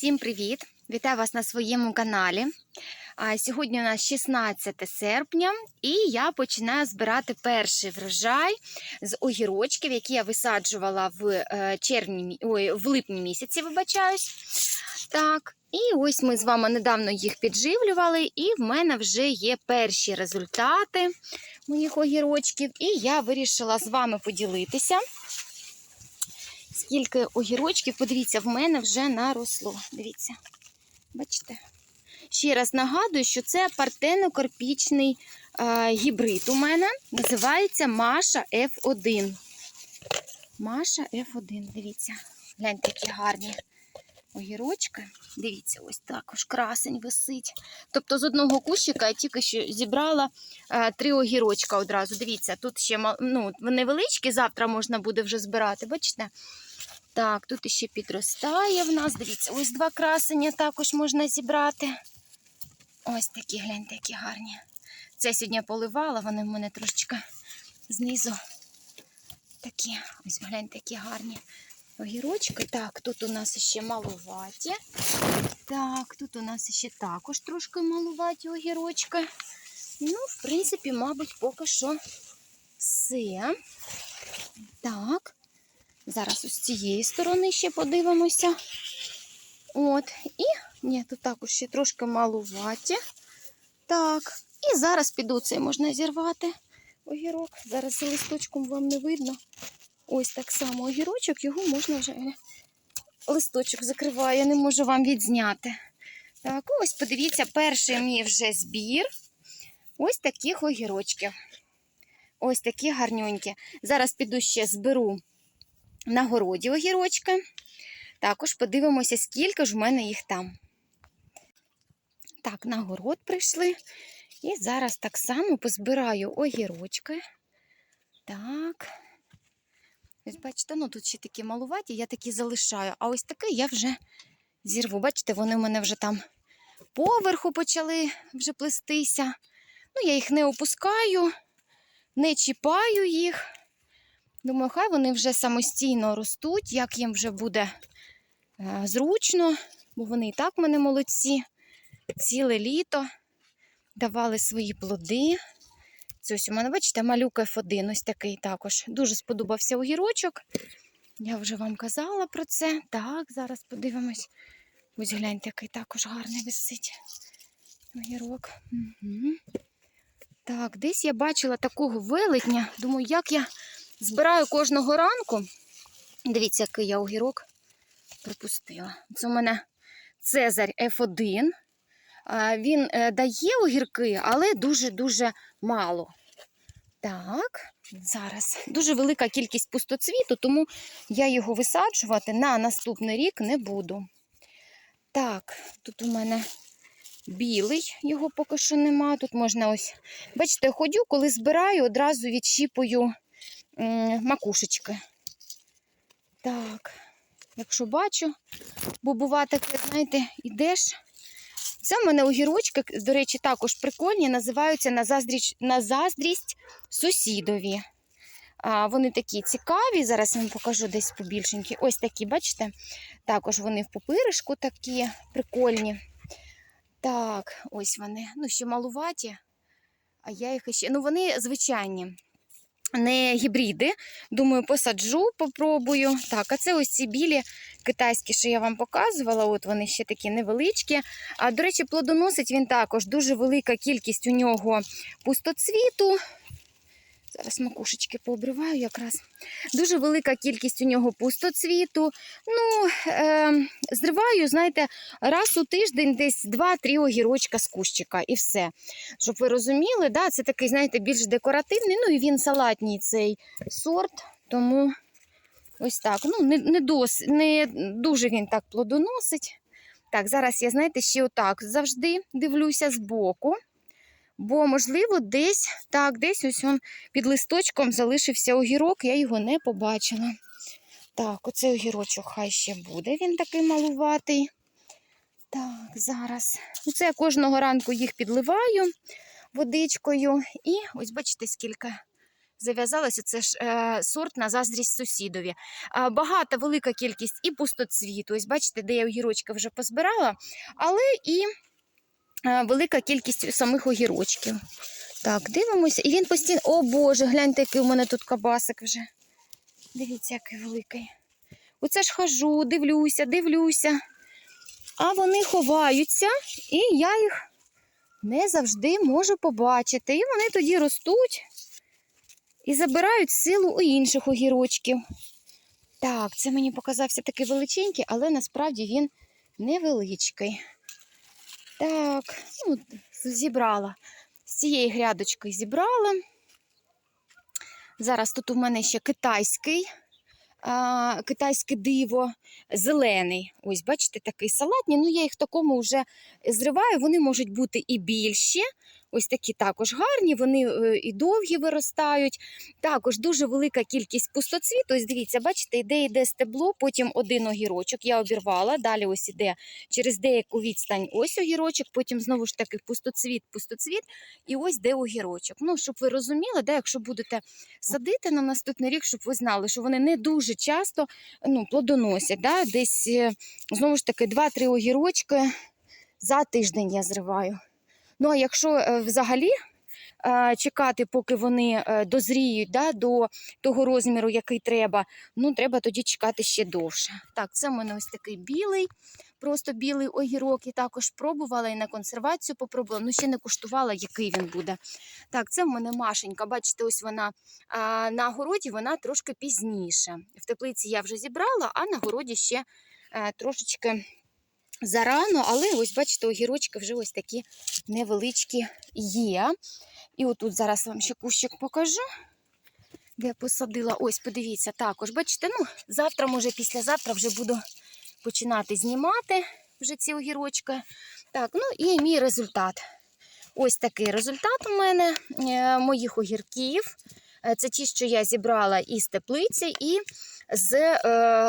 Всім привіт! Вітаю вас на своєму каналі. Сьогодні у нас 16 серпня, і я починаю збирати перший врожай з огірочків, які я висаджувала в е, червні, ой, в липні місяці, вибачаюсь. Так, і ось ми з вами недавно їх підживлювали, і в мене вже є перші результати моїх огірочків. І я вирішила з вами поділитися скільки огірочків, подивіться, в мене вже наросло. Дивіться, бачите? Ще раз нагадую, що це партенокарпічний е, гібрид у мене. Називається Маша F1. Маша F1, дивіться, гляньте, які гарні огірочки. Дивіться, ось також красень висить. Тобто з одного кущика я тільки що зібрала е, три огірочка одразу. Дивіться, тут ще ну, вони величкі, завтра можна буде вже збирати, бачите? Так, тут іще підростає в нас. Дивіться, ось два красення також можна зібрати. Ось такі, гляньте, які гарні. Це сьогодні поливала, вони в мене трошечки знизу такі. Ось гляньте, які гарні огірочки. Так, тут у нас ще малуваті. Так, тут у нас ще також трошки малуваті огірочки. Ну, в принципі, мабуть, поки що все. Так. Зараз ось з цієї сторони ще подивимося. От. І ні, тут також ще трошки малуваті. Так. І зараз піду цей можна зірвати огірок. Зараз за листочком вам не видно. Ось так само огірочок, його можна вже е, листочок закриває, я не можу вам відзняти. Так, ось подивіться, перший мій вже збір. Ось таких огірочків. Ось такі гарнюнькі. Зараз піду ще зберу на городі огірочки. Також подивимося, скільки ж в мене їх там. Так, на город прийшли. І зараз так само позбираю огірочки. Так. Ось бачите, ну тут ще такі малуваті, я такі залишаю. А ось такий я вже зірву. Бачите, вони в мене вже там поверху почали вже плестися. Ну, я їх не опускаю, не чіпаю їх. Думаю, хай вони вже самостійно ростуть, як їм вже буде е, зручно, бо вони і так в мене молодці. Ціле літо давали свої плоди. Це ось у мене, бачите, малюк F1, ось такий також. Дуже сподобався огірочок. Я вже вам казала про це. Так, зараз подивимось. Ось гляньте, який також гарний висить огірок. Угу. Так, десь я бачила такого велетня. Думаю, як я збираю кожного ранку. Дивіться, який я огірок пропустила. Це у мене Цезарь F1. Він е, дає огірки, але дуже-дуже мало. Так, зараз дуже велика кількість пустоцвіту, тому я його висаджувати на наступний рік не буду. Так, тут у мене білий, його поки що нема. Тут можна ось. Бачите, ходю, коли збираю, одразу відщіпую макушечки. Так, якщо бачу, бо бува таке, знаєте, ідеш. Це в мене огірочки, до речі, також прикольні, називаються на заздрість, на заздрість сусідові. А, вони такі цікаві. Зараз я вам покажу десь побільшенькі. Ось такі, бачите? Також вони в пупиришку такі прикольні. Так, ось вони. Ну, ще малуваті. А я їх ще. Ну, вони звичайні, не гібриди. Думаю, посаджу, попробую. Так, а це ось ці білі китайські, що я вам показувала. От вони ще такі невеличкі. А, до речі, плодоносить він також. Дуже велика кількість у нього пустоцвіту. Зараз макушечки пообриваю якраз. Дуже велика кількість у нього пустоцвіту. Ну, е, зриваю, знаєте, раз у тиждень десь 2-3 огірочка з кущика і все. Щоб ви розуміли, да, це такий, знаєте, більш декоративний. Ну і він салатній цей сорт, тому ось так. Ну, не, не, дос, не дуже він так плодоносить. Так, зараз я, знаєте, ще отак завжди дивлюся збоку. Бо, можливо, десь так, десь ось он під листочком залишився огірок, я його не побачила. Так, оцей огірочок хай ще буде, він такий малуватий. Так, зараз. Оце я кожного ранку їх підливаю водичкою. І ось бачите, скільки, зав'язалося. Це ж е, сорт на заздрість сусідові. Е, багата велика кількість і пустоцвіту. Ось бачите, де я огірочки вже позбирала, але і велика кількість самих огірочків. Так, дивимося. І він постійно. О Боже, гляньте, який у мене тут кабасик вже. Дивіться, який великий. Оце ж хожу, дивлюся, дивлюся. А вони ховаються, і я їх не завжди можу побачити. І вони тоді ростуть і забирають силу у інших огірочків. Так, це мені показався такий величенький, але насправді він невеличкий. Так, ну, зібрала. З цієї грядочки зібрала. Зараз тут у мене ще китайський, а, китайське диво, зелений. Ось, бачите, такий салатний. Ну, я їх в такому вже зриваю. Вони можуть бути і більші. Ось такі також гарні, вони е, і довгі виростають. Також дуже велика кількість пустоцвіту. Ось дивіться, бачите, йде йде стебло, потім один огірочок. Я обірвала. Далі ось іде через деяку відстань ось огірочок, потім знову ж таки пустоцвіт, пустоцвіт, і ось де огірочок. Ну, щоб ви розуміли, да, якщо будете садити на наступний рік, щоб ви знали, що вони не дуже часто ну, плодоносять. Да? Десь е, знову ж таки 2-3 огірочки за тиждень я зриваю. Ну а якщо е, взагалі е, чекати, поки вони е, дозріють да, до того розміру, який треба, ну треба тоді чекати ще довше. Так, це в мене ось такий білий, просто білий огірок. І також пробувала і на консервацію попробувала. Ну ще не куштувала, який він буде. Так, це в мене Машенька. Бачите, ось вона на городі вона трошки пізніше. В теплиці я вже зібрала, а на городі ще трошечки зарано, але ось бачите, огірочки вже ось такі невеличкі є. І отут зараз вам ще кущик покажу, де посадила. Ось, подивіться, також. Бачите, ну, завтра, може, післязавтра вже буду починати знімати вже ці огірочки. Так, ну і мій результат. Ось такий результат у мене е, моїх огірків. Е, Це ті, що я зібрала із теплиці і з е,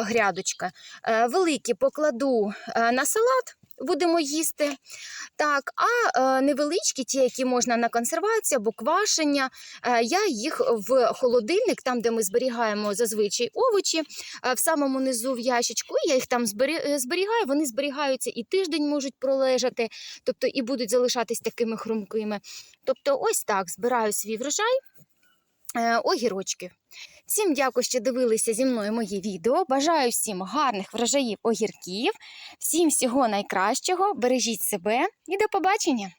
грядочка. Е, великі покладу е, на салат, будемо їсти. Так, а е, невеличкі, ті, які можна на консервацію або квашення, е, я їх в холодильник, там, де ми зберігаємо зазвичай овочі, е, в самому низу в ящичку, я їх там зберігаю. Вони зберігаються і тиждень можуть пролежати, тобто і будуть залишатись такими хрумкими. Тобто, ось так збираю свій врожай. е, Огірочки. Всім дякую, що дивилися зі мною моє відео. Бажаю всім гарних врожаїв огірків, всім всього найкращого. Бережіть себе і до побачення!